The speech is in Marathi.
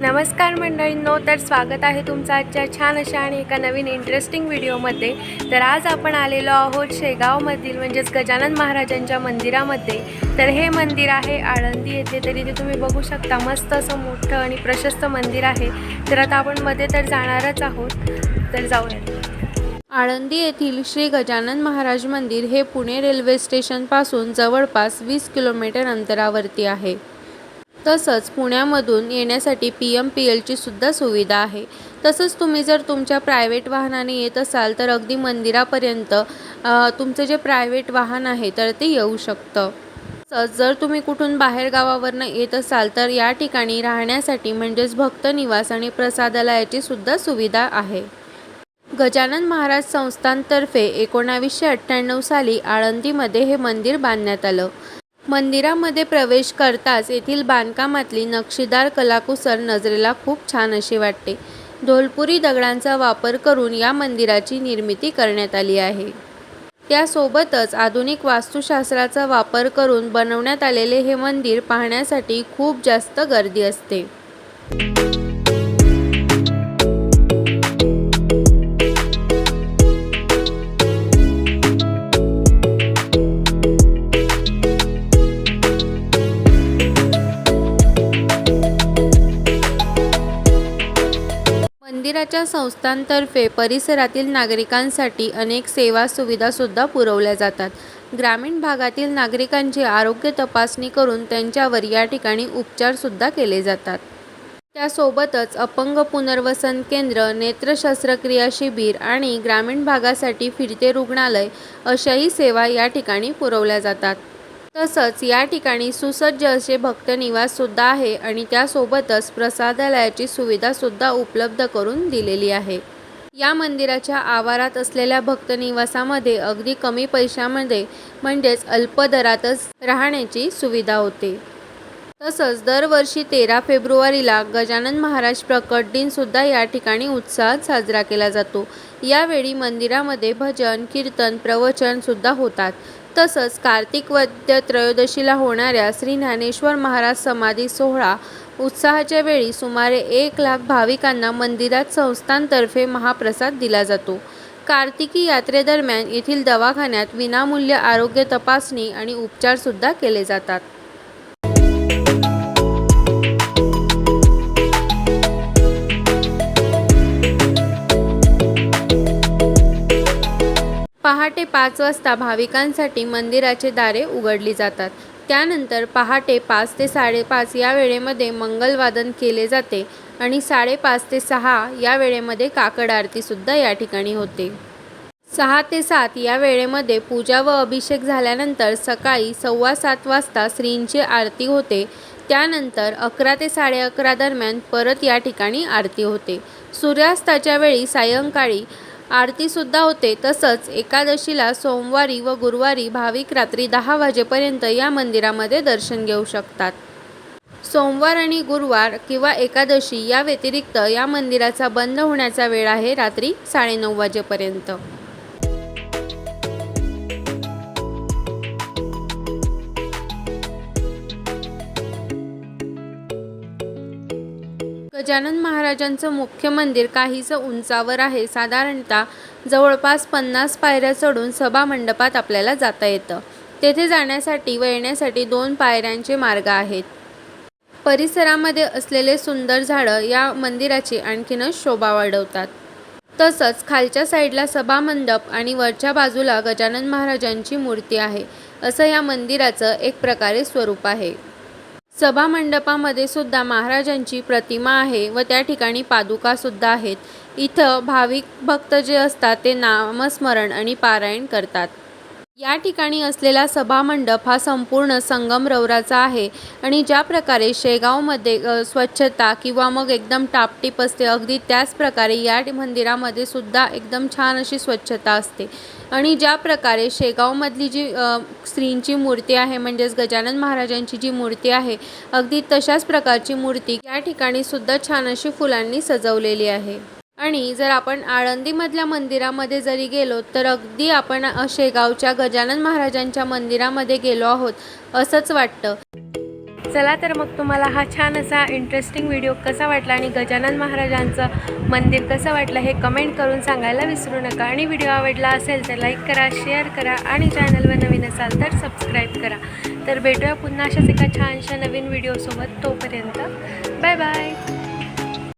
नमस्कार मंडळींनो तर स्वागत आहे तुमचं आजच्या छान अशा आणि एका नवीन इंटरेस्टिंग व्हिडिओमध्ये तर आज आपण आलेलो आहोत शेगावमधील म्हणजेच गजानन महाराजांच्या मंदिरामध्ये. तर हे मंदिर आहे आळंदी येथे तर इथे तुम्ही बघू शकता मस्त असं मोठं आणि प्रशस्त मंदिर आहे. तर आता आपण मध्ये तर जाणारच आहोत. तर जाऊया. आळंदी येथील श्री गजानन महाराज मंदिर हे पुणे रेल्वे स्टेशनपासून जवळपास वीस किलोमीटर अंतरावरती आहे. तसंच पुण्यामधून येण्यासाठी पी एम पी एलची सुद्धा सुविधा आहे. तसंच तुम्ही जर तुमच्या प्रायव्हेट वाहनाने येत असाल तर अगदी मंदिरापर्यंत तुमचं जे प्रायव्हेट वाहन आहे तर ते येऊ शकतं. तसंच जर तुम्ही कुठून बाहेर गावावरनं येत असाल तर या ठिकाणी राहण्यासाठी म्हणजेच भक्त निवास आणि प्रसादालयाची सुद्धा सुविधा आहे. गजानन महाराज संस्थानतर्फे एकोणावीसशे अठ्ठ्याण्णव साली आळंदीमध्ये हे मंदिर बांधण्यात आलं. मंदिरामध्ये प्रवेश करताच येथील बांधकामातली नक्षीदार कलाकुसर नजरेला खूप छान अशी वाटते. ढोलपुरी दगडांचा वापर करून या मंदिराची निर्मिती करण्यात आली आहे. त्यासोबतच आधुनिक वास्तुशास्त्राचा वापर करून बनवण्यात आलेले हे मंदिर पाहण्यासाठी खूप जास्त गर्दी असते. मंदिराच्या संस्थांतर्फे परिसरातील नागरिकांसाठी अनेक सेवा सुविधासुद्धा पुरवल्या जातात. ग्रामीण भागातील नागरिकांची आरोग्य तपासणी करून त्यांच्यावर या ठिकाणी उपचारसुद्धा केले जातात. त्यासोबतच अपंग पुनर्वसन केंद्र नेत्र शस्त्रक्रिया शिबिर आणि ग्रामीण भागासाठी फिरते रुग्णालय अशाही सेवा या ठिकाणी पुरवल्या जातात. तसंच या ठिकाणी सुसज्ज असे भक्त निवास सुद्धा आहे आणि त्यासोबतच प्रसादालयाची सुविधा सुद्धा उपलब्ध करून दिलेली आहे. या मंदिराच्या आवारात असलेल्या भक्त निवासामध्ये अगदी कमी पैशामध्ये म्हणजेच अल्प दरातच राहण्याची सुविधा होते. तसंच दरवर्षी तेरा फेब्रुवारीला गजानन महाराज प्रकट दिनसुद्धा या ठिकाणी उत्साहात साजरा केला जातो. यावेळी मंदिरामध्ये भजन कीर्तन प्रवचनसुद्धा होतात. तसंच कार्तिक वद्य त्रयोदशीला होणाऱ्या श्री ज्ञानेश्वर महाराज समाधी सोहळा उत्साहाच्या वेळी सुमारे एक लाख भाविकांना मंदिरात संस्थांतर्फे महाप्रसाद दिला जातो. कार्तिकी यात्रेदरम्यान येथील दवाखान्यात विनामूल्य आरोग्य तपासणी आणि उपचारसुद्धा केले जातात. पहाटे पाच वाजता भाविकांसाठी मंदिराचे दारे उघडली जातात. त्यानंतर पहाटे पाच ते साडेपाच या वेळेमध्ये मंगलवादन केले जाते आणि साडेपाच ते सहा या वेळेमध्ये काकड आरतीसुद्धा या ठिकाणी होते. सहा ते सात या वेळेमध्ये पूजा व अभिषेक झाल्यानंतर सकाळी सव्वा सात वाजता श्रींची आरती होते. त्यानंतर अकरा ते साडे अकरा दरम्यान परत या ठिकाणी आरती होते. सूर्यास्ताच्या वेळी सायंकाळी आरतीसुद्धा होते. तसंच एकादशीला सोमवारी व गुरुवारी भाविक रात्री दहा वाजेपर्यंत या मंदिरामध्ये दर्शन घेऊ शकतात. सोमवार आणि गुरुवार किंवा एकादशी या व्यतिरिक्त या मंदिराचा बंद होण्याचा वेळ आहे रात्री साडेनऊ वाजेपर्यंत. गजानन महाराजांचं मुख्य मंदिर काहीसं उंचावर आहे. साधारणतः जवळपास पन्नास पायऱ्या चढून सभा मंडपात आपल्याला जाता येतं. तेथे जाण्यासाठी व येण्यासाठी दोन पायऱ्यांचे मार्ग आहेत. परिसरामध्ये असलेले सुंदर झाडं या मंदिराची आणखीनच शोभा वाढवतात. तसंच खालच्या साईडला सभामंडप आणि वरच्या बाजूला गजानन महाराजांची मूर्ती आहे. असं या मंदिराचं एक प्रकारे स्वरूप आहे. सभा मंडपामध्ये सुद्धा महाराजांची प्रतिमा आहे व त्या ठिकाणी पादुका सुद्धा आहेत. इथं भाविक भक्त जे असतात ते नामस्मरण आणि पारायण करतात. या ठिकाणी असलेला सभामंडप हा संपूर्ण संगमरवराचा आहे आणि ज्या प्रकारे शेगावमध्ये स्वच्छता किंवा मग एकदम टापटीप असते अगदी त्याच प्रकारे या मंदिरामध्ये सुद्धा एकदम छान अशी स्वच्छता असते. आणि ज्या प्रकारे शेगावमधली जी स्त्रींची मूर्ती आहे म्हणजेच गजानन महाराजांची जी मूर्ती आहे अगदी तशाच प्रकारची मूर्ती या ठिकाणी सुद्धा छान अशी फुलांनी सजवलेली आहे. आणि जर आपण आळंदीमधल्या मंदिरामध्ये जरी गेलो तर अगदी आपण शेगावच्या गजानन महाराजांच्या मंदिरामध्ये गेलो आहोत असंच वाटतं. चला तर मग तुम्हाला हा छान असा इंटरेस्टिंग व्हिडिओ कसा वाटला आणि गजानन महाराजांचं मंदिर कसं वाटलं हे कमेंट करून सांगायला विसरू नका. आणि व्हिडिओ आवडला असेल तर लाईक करा शेअर करा आणि चॅनलवर नवीन असाल तर सबस्क्राईब करा. तर भेटूया पुन्हा अशाच एका छानशा नवीन व्हिडिओसोबत तोपर्यंत बाय बाय